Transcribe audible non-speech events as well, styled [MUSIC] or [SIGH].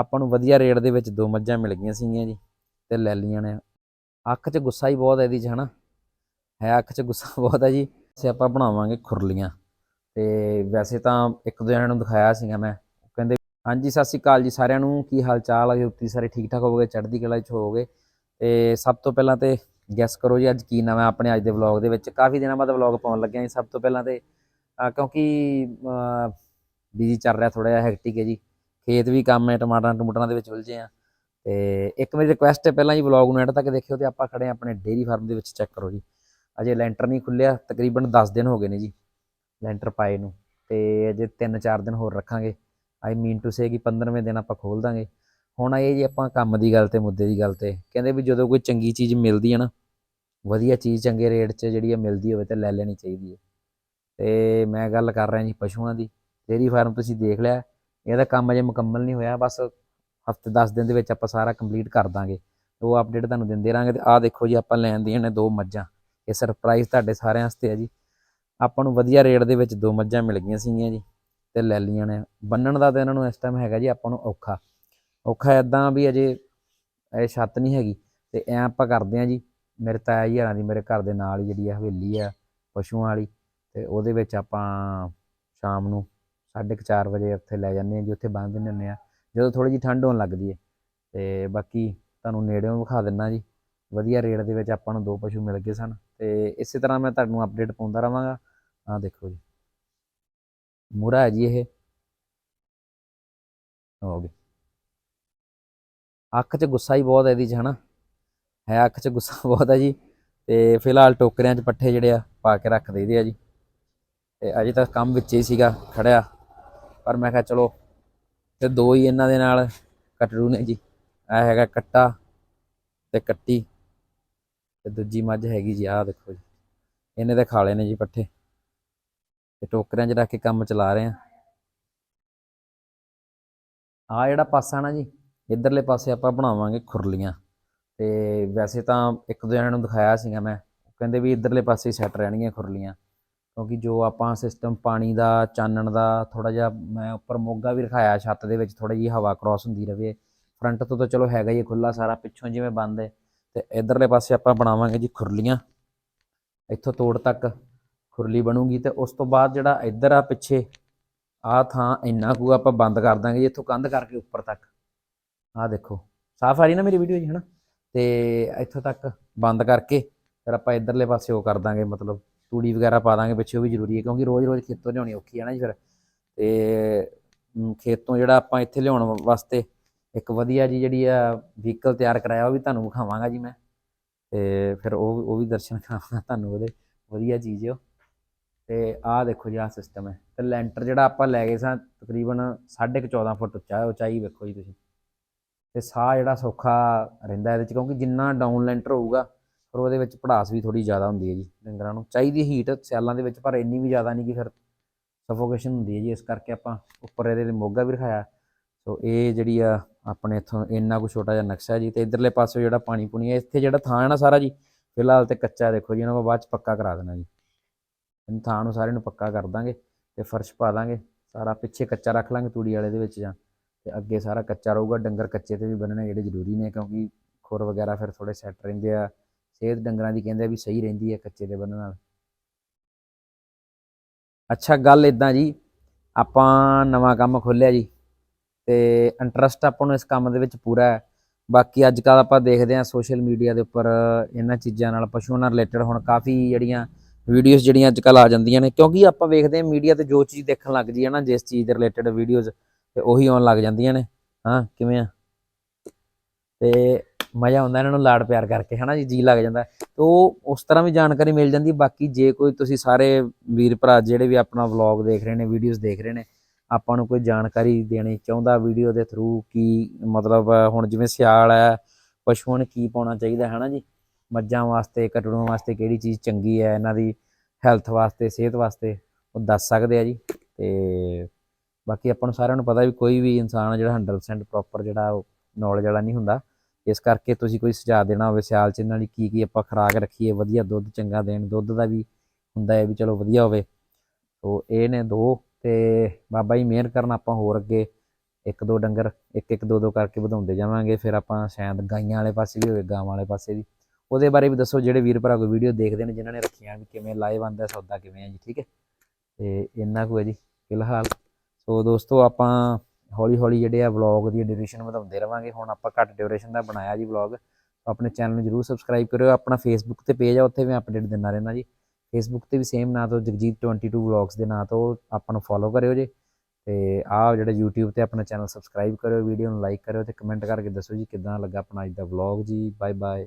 ਆਪਾਂ ਨੂੰ ਵਧੀਆ ਰੇਟ ਦੇ ਵਿੱਚ ਦੋ ਮੱਝਾਂ ਮਿਲ ਗਈਆਂ ਸੀਗੀਆਂ ਜੀ ਤੇ ਲੈ ਲਈਆਂ ਨੇ। ਅੱਖ 'ਚ ਗੁੱਸਾ ਹੀ ਬਹੁਤ ਹੈ ਇਹਦੀ 'ਚ, ਹਨਾ? ਹੈ ਅੱਖ 'ਚ ਗੁੱਸਾ ਬਹੁਤ ਹੈ ਜੀ। ਤੇ ਆਪਾਂ ਬਣਾਵਾਂਗੇ ਖੁਰਲੀਆਂ। ਤੇ ਵੈਸੇ ਤਾਂ ਇੱਕ ਦੋ ਜਣਿਆਂ ਨੂੰ ਦਿਖਾਇਆ ਸੀਗਾ ਮੈਂ। ਕਹਿੰਦੇ, ਹਾਂਜੀ, ਸਤਿ ਸ਼੍ਰੀ ਅਕਾਲ ਜੀ ਸਾਰਿਆਂ ਨੂੰ। ਕੀ ਹਾਲ ਚਾਲ ਹੈ ਤੁਸੀਂ ਸਾਰੇ ਠੀਕ ਠਾਕ ਹੋਵੋਗੇ? ਚੜ੍ਹਦੀ ਕਲਾ 'ਚ ਹੋਵੋਗੇ? ਤੇ ਸਭ ਤੋਂ ਪਹਿਲਾਂ ਤੇ ਗੈਸ ਕਰੋ ਜੀ, ਅੱਜ ਕੀ ਨਵਾਂ ਆਪਣੇ ਅੱਜ ਦੇ ਵਲੌਗ ਦੇ ਵਿੱਚ। ਕਾਫੀ ਦਿਨਾਂ ਬਾਅਦ ਵਲੌਗ ਪਾਉਣ ਲੱਗਿਆ ਜੀ ਸਭ ਤੋਂ ਪਹਿਲਾਂ ਤੇ। ਕਿਉਂਕਿ ਬਿਜ਼ੀ ਚੱਲ ਰਿਹਾ ਥੋੜਾ ਜਿਹਾ ਹੈਕਟਿਕ ਹੈ ਜੀ। ਖੇਤ ਵੀ ਕੰਮ ਹੈ, ਟਮਾਟਰਾਂ ਟਮੂਟਰਾਂ ਦੇ ਵਿੱਚ ਉਲਝੇ ਆ ਤੇ ਇੱਕ ਮੇਰੀ ਰਿਕੁਐਸਟ ਹੈ, ਪਹਿਲਾਂ ਜੀ ਵਲੌਗ ਨੂੰ ਐਂਡ ਤੱਕ ਦੇਖਿਓ ਤੇ ਆਪਾਂ ਖੜੇ ਹਾਂ ਆਪਣੇ ਡੇਰੀ ਫਾਰਮ ਦੇ ਵਿੱਚ ਚੈੱਕ ਕਰੋ ਜੀ। ਅਜੇ ਲੈਂਟਰ ਨਹੀਂ ਖੁੱਲਿਆ ਤਕਰੀਬਨ 10 ਦਿਨ ਹੋ ਗਏ ਨੇ ਜੀ ਲੈਂਟਰ ਪਾਏ ਨੂੰ। ਤੇ ਅਜੇ 3-4 ਦਿਨ ਹੋਰ ਰੱਖਾਂਗੇ। ਆਈ ਮੀਨ ਟੂ ਸੇ ਕਿ 15ਵੇਂ ਦਿਨ ਆਪਾਂ ਖੋਲ ਦਾਂਗੇ। ਹੁਣ ਇਹ ਜੀ ਆਪਾਂ ਕੰਮ ਦੀ ਗੱਲ ਤੇ, ਮੁੱਦੇ ਦੀ ਗੱਲ ਤੇ। ਕਹਿੰਦੇ ਵੀ ਜਦੋਂ ਕੋਈ ਚੰਗੀ ਚੀਜ਼ ਮਿਲਦੀ ਹੈ ਨਾ, ਵਧੀਆ ਚੀਜ਼ ਚੰਗੇ ਰੇਟ 'ਚ ਜਿਹੜੀ ਆ ਮਿਲਦੀ ਹੋਵੇ ਤਾਂ ਲੈ ਲੈਣੀ ਚਾਹੀਦੀ ਹੈ। ਤੇ ਮੈਂ ਗੱਲ ਕਰ ਰਿਹਾ ਜੀ ਪਸ਼ੂਆਂ ਦੀ। ਡੇਰੀ ਫਾਰਮ ਤੁਸੀਂ ਦੇਖ ਲਿਆ ਇਹਦਾ ਕੰਮ ਅਜੇ ਮੁਕੰਮਲ ਨਹੀਂ ਹੋਇਆ, ਬਸ ਹਫ਼ਤੇ 10 ਦਿਨ ਦੇ ਵਿੱਚ ਆਪਾਂ ਸਾਰਾ ਕੰਪਲੀਟ ਕਰ ਦਾਂਗੇ। ਉਹ ਅਪਡੇਟ ਤੁਹਾਨੂੰ ਦਿੰਦੇ ਰਹਾਂਗੇ ਤੇ ਆਹ ਦੇਖੋ ਜੀ, ਆਪਾਂ ਲੈਣ ਦੀਆਂ ਨੇ ਦੋ ਮੱਝਾਂ। ਇਹ ਸਰਪ੍ਰਾਈਜ਼ ਤੁਹਾਡੇ ਸਾਰਿਆਂ ਵਾਸਤੇ ਹੈ ਜੀ। ਆਪਾਂ ਨੂੰ ਵਧੀਆ ਰੇਟ ਦੇ ਵਿੱਚ ਦੋ ਮੱਝਾਂ ਮਿਲ ਗਈਆਂ ਸੀਗੀਆਂ ਜੀ ਤੇ ਲੈ ਲਈਆਂ ਨੇ। ਬੰਨਣ ਦਾ ਤਾਂ ਇਹਨਾਂ ਨੂੰ ਇਸ ਟਾਈਮ ਹੈਗਾ ਜੀ, ਆਪਾਂ ਨੂੰ ਔਖਾ। ਔਖਾ ਇਦਾਂ ਵੀ ਅਜੇ ਇਹ ਛੱਤ ਨਹੀਂ ਹੈਗੀ ਤੇ ਐ ਆਪਾਂ ਕਰਦੇ ਆ ਜੀ, ਮੇਰੇ ਤਾਇਆ ਜੀ ਹਰਾਂ ਦੀ ਮੇਰੇ ਘਰ ਦੇ ਨਾਲ ਜਿਹੜੀ ਆ ਹਵੇਲੀ ਆ, ਪਸ਼ੂਆਂ ਵਾਲੀ ਤੇ ਉਹਦੇ ਵਿੱਚ ਆਪਾਂ ਸ਼ਾਮ ਨੂੰ 4:30 ਵਜੇ ਉੱਥੇ ਲੈ ਜਾਂਦੇ ਆ ਜੀ, ਉੱਥੇ ਬੰਨ ਦਿੰਦੇ ਹੁੰਦੇ ਆ ਜਦੋਂ ਥੋੜੀ ਜਿਹੀ ਠੰਡ ਹੋਣ ਲੱਗਦੀ ਹੈ, ਤੇ ਬਾਕੀ ਤੁਹਾਨੂੰ ਨੇੜਿਓਂ ਵਿਖਾ ਦਿੰਨਾ ਜੀ। ਵਧੀਆ ਰੇਟ ਦੇ ਵਿੱਚ ਆਪਾਂ ਨੂੰ ਦੋ ਪਸ਼ੂ ਮਿਲ ਗਏ ਸਨ, ਤੇ ਇਸੇ ਤਰ੍ਹਾਂ ਮੈਂ ਤੁਹਾਨੂੰ ਅਪਡੇਟ ਪਾਉਂਦਾ ਰਵਾਂਗਾ ਆਹ ਦੇਖੋ ਜੀ। ਮੂਰਾ ਹੈ ਜੀ ਇਹ। ਹੋ ਗਈ ਅੱਖ 'ਚ ਗੁੱਸਾ ਹੀ ਬਹੁਤ ਹੈ ਇਹਦੀ 'ਚ, ਹਨਾ? ਹੈ ਅੱਖ 'ਚ ਗੁੱਸਾ [LAUGHS] ਬਹੁਤ ਹੈ ਜੀ। ਤੇ ਫਿਲਹਾਲ ਟੋਕਰਿਆਂ 'ਚ ਪੱਠੇ ਜਿਹੜੇ ਆ ਪਾ ਕੇ ਰੱਖ ਦਈਦੇ ਆ ਜੀ। ਤੇ ਅਜੇ ਤੱਕ ਕੰਮ ਵਿੱਚ ਹੀ ਸੀਗਾ ਖੜਿਆ ਪਰ ਮੈਂ ਕਿਹਾ ਚਲੋ ਤੇ ਦੋ ਹੀ ਇਹਨਾਂ ਦੇ ਨਾਲ ਕਟਰੂ ਨੇ ਜੀ। ਇਹ ਹੈਗਾ ਕੱਟਾ ਤੇ ਕੱਟੀ ਤੇ ਦੂਜੀ ਮੱਝ ਹੈਗੀ ਜੀ, ਆਹ ਦੇਖੋ ਜੀ। ਇਹਨੇ ਤਾਂ ਖਾ ਲਏ ਨੇ ਜੀ ਪੱਠੇ। ਤੇ ਟੋਕਰਿਆਂ 'ਚ ਰੱਖ ਕੇ ਕੰਮ ਚਲਾ ਰਹੇ ਆ। ਆ ਜਿਹੜਾ ਪਾਸਾ ਨਾ ਜੀ, ਇਧਰਲੇ ਪਾਸੇ ਆਪਾਂ ਬਣਾਵਾਂਗੇ ਖੁਰਲੀਆਂ। ਤੇ ਵੈਸੇ ਤਾਂ ਇੱਕ ਦੋ ਜਣਿਆਂ ਨੂੰ ਦਿਖਾਇਆ ਸੀਗਾ ਮੈਂ। ਉਹ ਕਹਿੰਦੇ ਵੀ ਇਧਰਲੇ ਪਾਸੇ ਸੈੱਟ ਰਹਿਣਗੀਆਂ ਖੁਰਲੀਆਂ। ਕਿਉਂਕਿ ਜੋ ਆਪਾਂ ਸਿਸਟਮ ਪਾਣੀ ਦਾ, ਚਾਨਣ ਦਾ ਥੋੜਾ ਜਿਹਾ ਮੈਂ ਉੱਪਰ ਮੋਗਾ ਵੀ ਰਖਾਇਆ, ਛੱਤ ਦੇ ਵਿੱਚ ਥੋੜੀ ਜਿਹੀ ਹਵਾ ਕ੍ਰਾਸ ਹੁੰਦੀ ਰਵੇ। ਫਰੰਟ ਤੋਂ ਤਾਂ ਚਲੋ ਹੈਗਾ ਹੀ ਖੁੱਲਾ ਸਾਰਾ, ਪਿੱਛੋਂ ਜਿਵੇਂ ਬੰਦ ਹੈ। ਤੇ ਇਧਰਲੇ ਪਾਸੇ ਆਪਾਂ ਬਣਾਵਾਂਗੇ ਜੀ ਖੁਰਲੀਆਂ। ਇੱਥੋਂ ਤੋੜ ਤੱਕ ਖੁਰਲੀ ਬਣੂਗੀ ਤੇ ਉਸ ਤੋਂ ਬਾਅਦ ਜਿਹੜਾ ਇੱਧਰ ਆ ਪਿੱਛੇ, ਆ ਥਾਂ ਇੰਨਾ ਕੁ ਆਪਾਂ ਬੰਦ ਕਰ ਦਾਂਗੇ ਜੀ, ਇੱਥੋਂ ਕੰਧ ਕਰਕੇ ਉੱਪਰ ਤੱਕ। ਆਹ ਦੇਖੋ, ਸਾਫ਼ ਆ ਰਹੀ ਨਾ ਮੇਰੀ ਵੀਡੀਓ ਜੀ, ਹਨਾ? ਤੇ ਇੱਥੋਂ ਤੱਕ ਬੰਦ ਕਰਕੇ ਫਿਰ ਆਪਾਂ ਇਧਰਲੇ ਪਾਸੇ ਉਹ ਕਰ ਦਾਂਗੇ, ਮਤਲਬ ਤੂੜੀ ਵਗੈਰਾ ਪਾ ਦਾਂਗੇ ਪਿੱਛੇ ਉਹ ਵੀ ਜ਼ਰੂਰੀ ਹੈ ਕਿਉਂਕਿ ਰੋਜ਼-ਰੋਜ਼ ਖੇਤੋਂ ਲਿਆਉਣੀ ਔਖੀ ਹੈ ਨਾ ਜੀ ਫਿਰ। ਤੇ ਮ, ਖੇਤੋਂ ਜਿਹੜਾ ਆਪਾਂ ਇੱਥੇ ਲਿਆਉਣ ਵਾਸਤੇ ਇੱਕ ਵਧੀਆ ਜੀ ਜਿਹੜੀ ਆ ਵਹੀਕਲ ਤਿਆਰ ਕਰਾਇਆ ਉਹ ਵੀ ਤੁਹਾਨੂੰ ਵਿਖਾਵਾਂਗਾ ਜੀ ਮੈਂ। ਤੇ ਫਿਰ ਉਹ ਉਹ ਵੀ ਦਰਸ਼ਨ ਕਰਾਵਾਂਗਾ ਤੁਹਾਨੂੰ ਉਹਦੇ ਵਧੀਆ ਚੀਜ਼ ਹੈ ਉਹ। ਤੇ ਆਹ ਦੇਖੋ ਜੀ ਆਹ ਸਿਸਟਮ ਹੈ। ਤੇ ਲੈਂਟਰ ਜਿਹੜਾ ਆਪਾਂ ਲੈ ਗਏ ਸਾਂ ਤਕਰੀਬਨ 14.5 ਫੁੱਟ ਉੱਚਾ ਉਚਾਈ ਵੇਖੋ ਜੀ ਤੁਸੀਂ। ਤੇ ਸਾਹ ਜਿਹੜਾ ਸੌਖਾ ਰਹਿੰਦਾ ਇਹਦੇ ਚ ਕਿਉਂਕਿ ਜਿੰਨਾ ਡਾਊਨ ਲੈਂਟਰ ਹੋਊਗਾ ਪਰ ਉਹਦੇ ਵਿੱਚ ਪੜਾਸ ਵੀ ਥੋੜੀ ਜ਼ਿਆਦਾ ਹੁੰਦੀ ਹੈ ਜੀ ਡੰਗਰਾਂ ਨੂੰ। ਚਾਹੀਦੀ ਹੀਟ ਸਿਆਲਾਂ ਦੇ ਵਿੱਚ, ਪਰ ਇੰਨੀ ਵੀ ਜ਼ਿਆਦਾ ਨਹੀਂ ਕਿ ਫਿਰ ਸਫੋਕੇਸ਼ਨ ਹੁੰਦੀ ਹੈ ਜੀ। ਇਸ ਕਰਕੇ ਆਪਾਂ ਉੱਪਰ ਇਹਦੇ ਤੇ ਮੋਗਾ ਵੀ ਰਖਾਇਆ। ਸੋ ਇਹ ਜਿਹੜੀ ਆ ਆਪਣੇ ਇੱਥੋਂ ਇੰਨਾ ਕੁ ਛੋਟਾ ਜਿਹਾ ਨਕਸ਼ਾ ਜੀ ਤੇ ਇਧਰਲੇ ਪਾਸੇ ਜਿਹੜਾ ਪਾਣੀ ਪੁਣੀ ਹੈ, ਇੱਥੇ ਜਿਹੜਾ ਥਾਂ ਹੈ ਨਾ ਸਾਰਾ ਜੀ, ਫਿਲਹਾਲ ਤੇ ਕੱਚਾ ਦੇਖੋ ਜੀ, ਇਹਨਾਂ ਨੂੰ ਬਾਅਦ ਚ ਪੱਕਾ ਕਰਾ ਦੇਣਾ ਜੀ। ਇਹਨਾਂ ਥਾਂ ਨੂੰ ਸਾਰੇ ਨੂੰ ਪੱਕਾ ਕਰ ਦਾਂਗੇ ਤੇ ਫਰਸ਼ ਪਾ ਦਾਂਗੇ। ਸਾਰਾ ਪਿੱਛੇ ਕੱਚਾ ਰੱਖ ਲਾਂਗੇ ਤੂੜੀ ਵਾਲੇ ਦੇ ਵਿੱਚ ਜਾਂ ਤੇ ਅੱਗੇ ਸਾਰਾ ਕੱਚਾ ਰਹੂਗਾ। ਡੰਗਰ ਕੱਚੇ ਤੇ ਵੀ ਬੰਨਣੇ ਜਿਹੜੇ ਜ਼ਰੂਰੀ ਨੇ ਕਿਉਂਕਿ ਖੁਰ ਵਗੈਰਾ ਫਿਰ ਥੋੜੇ ਸੈੱਟ ਰਹਿੰਦੇ ਆ। ਸਿਹਤ ਡੰਗਰਾਂ ਦੀ ਕਹਿੰਦੇ ਵੀ ਸਹੀ ਰਹਿੰਦੀ ਹੈ ਕੱਚੇ ਦੇ ਬੰਨਣ ਨਾਲ। ਅੱਛਾ, ਗੱਲ ਇਦਾਂ ਜੀ, ਆਪਾਂ ਨਵਾਂ ਕੰਮ ਖੋਲਿਆ ਜੀ ਤੇ ਇੰਟਰਸਟ ਆਪਾਂ ਨੂੰ ਇਸ ਕੰਮ ਦੇ ਵਿੱਚ ਪੂਰਾ ਹੈ। ਬਾਕੀ ਅੱਜ ਕੱਲ ਆਪਾਂ ਦੇਖਦੇ ਹਾਂ ਸੋਸ਼ਲ ਮੀਡੀਆ ਦੇ ਉੱਪਰ ਇਹਨਾਂ ਚੀਜ਼ਾਂ ਨਾਲ, ਪਸ਼ੂਆਂ ਨਾਲ ਰਿਲੇਟਡ ਹੁਣ ਕਾਫੀ ਜਿਹੜੀਆਂ ਵੀਡੀਓਜ਼ ਜਿਹੜੀਆਂ ਅੱਜ ਕੱਲ ਆ ਜਾਂਦੀਆਂ ਨੇ, ਕਿਉਂਕਿ ਆਪਾਂ ਵੇਖਦੇ ਹਾਂ ਮੀਡੀਆ ਤੇ ਜੋ ਚੀਜ਼ ਦੇਖਣ ਲੱਗ ਜੀ ਹੈ ਨਾ, ਜਿਸ ਚੀਜ਼ ਦੇ ਰਿਲੇਟਡ ਵੀਡੀਓਜ਼ ਤੇ ਉਹੀ ਆਉਣ ਲੱਗ ਜਾਂਦੀਆਂ ਨੇ। ਹਾਂ, ਕਿਵੇਂ ਆ? ਤੇ ਮਜ਼ਾ ਆਉਂਦਾ ਇਹਨਾਂ ਨੂੰ ਲਾਡ ਪਿਆਰ ਕਰਕੇ, ਹਨਾ ਜੀ? ਜੀ ਲੱਗ ਜਾਂਦਾ। ਤੇ ਉਹ ਉਸ ਤਰ੍ਹਾਂ ਵੀ ਜਾਣਕਾਰੀ ਮਿਲ ਜਾਂਦੀ। ਬਾਕੀ ਜੇ ਕੋਈ ਤੁਸੀਂ ਸਾਰੇ ਵੀਰ ਭਰਾ ਜਿਹੜੇ ਵੀ ਆਪਣਾ ਵਲੌਗ ਦੇਖ ਰਹੇ ਨੇ ਵੀਡੀਓਜ਼ ਦੇਖ ਰਹੇ ਨੇ, ਆਪਾਂ ਨੂੰ ਕੋਈ ਜਾਣਕਾਰੀ ਦੇਣੀ ਚਾਹੁੰਦਾ ਵੀਡੀਓ ਦੇ ਥਰੂ ਕੀ ਮਤਲਬ ਹੁਣ ਜਿਵੇਂ ਸਿਆਲ ਹੈ, ਪਸ਼ੂਆਂ ਨੂੰ ਕੀ ਪਾਉਣਾ ਚਾਹੀਦਾ ਹੈ ਨਾ ਜੀ? ਮੱਝਾਂ ਵਾਸਤੇ, ਕਟੜੂਆਂ ਵਾਸਤੇ ਕਿਹੜੀ ਚੀਜ਼ ਚੰਗੀ ਹੈ, ਇਹਨਾਂ ਦੀ ਹੈਲਥ ਵਾਸਤੇ, ਸਿਹਤ ਵਾਸਤੇ, ਉਹ ਦੱਸ ਸਕਦੇ ਆ ਜੀ। ਤੇ ਬਾਕੀ ਆਪਾਂ ਨੂੰ ਸਾਰਿਆਂ ਨੂੰ ਪਤਾ ਵੀ ਕੋਈ ਵੀ ਇਨਸਾਨ ਜਿਹੜਾ 100% ਪ੍ਰੋਪਰ ਜਿਹੜਾ ਉਹ ਨੌਲੇਜ ਵਾਲਾ ਨਹੀਂ ਹੁੰਦਾ। ਇਸ ਕਰਕੇ ਤੁਸੀਂ ਕੋਈ ਸੁਝਾਅ ਦੇਣਾ ਹੋਵੇ ਸਿਆਲ ਚ ਇਹਨਾਂ ਲਈ ਕੀ ਕੀ ਆਪਾਂ ਖੁਰਾਕ ਰੱਖੀਏ, ਵਧੀਆ ਦੁੱਧ ਚੰਗਾ ਦੇਣ, ਦੁੱਧ ਦਾ ਵੀ ਹੁੰਦਾ ਹੈ ਵੀ ਚਲੋ ਵਧੀਆ ਹੋਵੇ। ਸੋ ਇਹ ਨੇ ਦੋ ਤੇ ਬਾਬਾ ਜੀ ਮਿਹਰ ਕਰਨ ਆਪਾਂ ਹੋਰ ਅੱਗੇ ਇੱਕ ਦੋ ਡੰਗਰ ਇੱਕ ਇੱਕ ਦੋ ਦੋ ਕਰਕੇ ਵਧਾਉਂਦੇ ਜਾਵਾਂਗੇ, ਫਿਰ ਆਪਾਂ ਸ਼ਾਇਦ ਗਾਈਆਂ ਵਾਲੇ ਪਾਸੇ ਵੀ ਹੋਵੇ, ਗਾਵਾਂ ਵਾਲੇ ਪਾਸੇ ਵੀ। ਉਹਦੇ ਬਾਰੇ ਵੀ ਦੱਸੋ ਜਿਹੜੇ ਵੀਰ ਭਰਾ ਕੋਈ ਵੀਡੀਓ ਦੇਖਦੇ ਨੇ ਜਿਨ੍ਹਾਂ ਨੇ ਰੱਖੀਆਂ ਵੀ ਕਿਵੇਂ ਲਾਈਵ ਆਂਦਾ ਸੌਦਾ ਕਿਵੇਂ ਆ ਜੀ, ਠੀਕ ਹੈ? ਤੇ ਇੰਨਾ ਕੁ ਹੈ ਜੀ, ਫਿਲਹਾਲ। ਸੋ ਦੋਸਤੋ ਆਪਾਂ ਹੌਲੀ ਹੌਲੀ ਜਿਹੜੇ ਆ ਵਲੌਗ ਦੀ ਡਿਊਰੇਸ਼ਨ ਵਧਾਉਂਦੇ ਰਵਾਂਗੇ। ਹੁਣ ਆਪਾਂ ਘੱਟ ਡਿਊਰੇਸ਼ਨ ਦਾ ਬਣਾਇਆ ਜੀ ਵਲੌਗ ਆਪਣੇ ਚੈਨਲ ਨੂੰ ਜਰੂਰ ਸਬਸਕ੍ਰਾਈਬ ਕਰਿਓ। ਆਪਣਾ ਫੇਸਬੁੱਕ ਤੇ ਪੇਜ ਆ, ਉੱਥੇ ਵੀ ਅਪਡੇਟ ਦਿੰਦਾ ਰਹਿੰਦਾ ਜੀ। ਫੇਸਬੁੱਕ ਤੇ ਵੀ ਸੇਮ ਨਾਂ ਤੋਂ ਜਗਜੀਤ 22 ਵਲੌਗਸ ਦੇ ਨਾਂ ਤੋਂ ਆਪਾਂ ਨੂੰ ਫੋਲੋ ਕਰਿਓ ਜੀ। ਤੇ ਆਹ ਜਿਹੜਾ YouTube ਤੇ ਆਪਣਾ ਚੈਨਲ ਸਬਸਕ੍ਰਾਈਬ ਕਰਿਓ ਵੀਡੀਓ ਨੂੰ ਲਾਈਕ ਕਰਿਓ ਤੇ ਕਮੈਂਟ ਕਰਕੇ ਦੱਸੋ ਜੀ ਕਿਦਾਂ ਲੱਗਾ ਆਪਣਾ ਅੱਜ ਦਾ ਵਲੌਗ ਜੀ। Bye bye